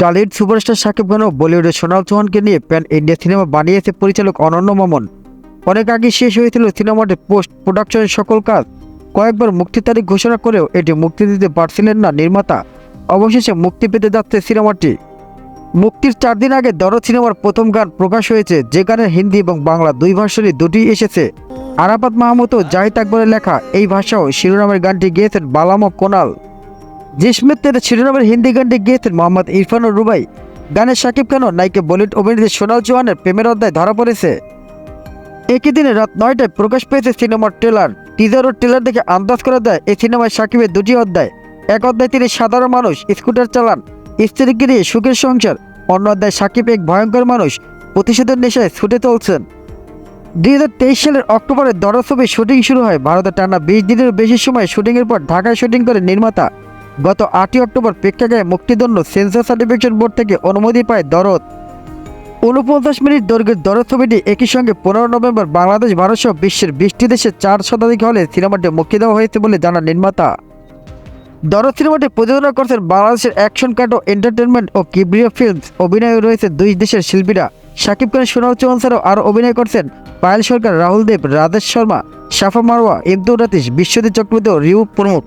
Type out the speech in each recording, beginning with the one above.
Dhallywood superstar Shakib Khan ও বলিউডের সোনাল চৌহানকে নিয়ে প্যান ইন্ডিয়া সিনেমা বানিয়েছে পরিচালক অনন্য মামন। অনেক আগে শেষ হয়েছিল সিনেমাটির পোস্ট প্রোডাকশনের সকল কাজ। কয়েকবার মুক্তির তারিখ ঘোষণা করেও এটি মুক্তি দিতে পারছিলেন না নির্মাতা। অবশেষে মুক্তি পেতে যাচ্ছে সিনেমাটি। মুক্তির চার দিন আগে দরদ সিনেমার প্রথম গান প্রকাশ হয়েছে, যে গানের হিন্দি এবং বাংলা দুই ভাষণই দুটি এসেছে। আরাফাত মাহমুদ ও জাহিদ আকবরের লেখা এই ভাষাও শিরোনামের গানটি গেয়েছেন বালাম ও কোনাল জিসমের শিরোনামের হিন্দি গানটি গেয়েছেন মোহাম্মদ ইরফান ও রুবাই। গানে শাকিব খানও নায়িকা বলিউড অভিনেত্রী সোনাল চৌহানের প্রেমের অধ্যায় ধরা পড়েছে। একই দিনে রাত নয়টায় প্রকাশ পেয়েছে সিনেমার ট্রেলার। টিজার ও ট্রেলার দেখে আন্দাজ করা যায়, এই সিনেমায় সাকিবের দুটি অধ্যায়। এক অধ্যায় তিনি সাধারণ মানুষ, স্কুটার চালান স্ত্রীকে নিয়ে সুখের সংসার। অন্য অধ্যায় সাকিব এক ভয়ঙ্কর মানুষ, প্রতিশোধের নেশায় ছুটে চলছেন। দুই হাজার তেইশ সালের অক্টোবরে দরদ ছবির শুটিং শুরু হয়। ভারতে টানা বিশ দিনের বেশি সময় শুটিংয়ের পর ঢাকায় শুটিং করে নির্মাতা গত আটই অক্টোবর প্রেক্ষাগারে মুক্তিদণ্ড সেন্সর সার্টিফিকেশন বোর্ড থেকে অনুমতি পায় দরদ। উনপঞ্চাশ মিনিট দৈর্ঘ্যের দরদ ছবিটি একই সঙ্গে পনেরো নভেম্বর বাংলাদেশ, ভারতসহ বিশ্বের বিশটি দেশে চার শতাধিক হলে সিনেমাটি মুক্তি দেওয়া হয়েছে বলে জানান নির্মাতা। দরদ সিনেমাটি প্রযোজনা করছেন বাংলাদেশের অ্যাকশন ও এন্টারটেনমেন্ট ও কিবরিয়া ফিল্মস। অভিনয়ে রয়েছে দুই দেশের শিল্পীরা। শাকিব খান, সোনাল চৌহান ছাড়াও আরও অভিনয় করছেন পায়েল সরকার, রাহুল দেব, রাজেশ শর্মা সাফা মারওয়া ইমদুর রাতিশ বিশ্বজিৎ চক্রবর্তী রিউ প্রমুখ।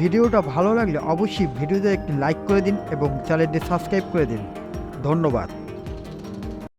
ভিডিওটা ভালো লাগলে অবশ্যই ভিডিওতে একটি লাইক করে দিন এবং চ্যানেলটি সাবস্ক্রাইব করে দিন। ধন্যবাদ।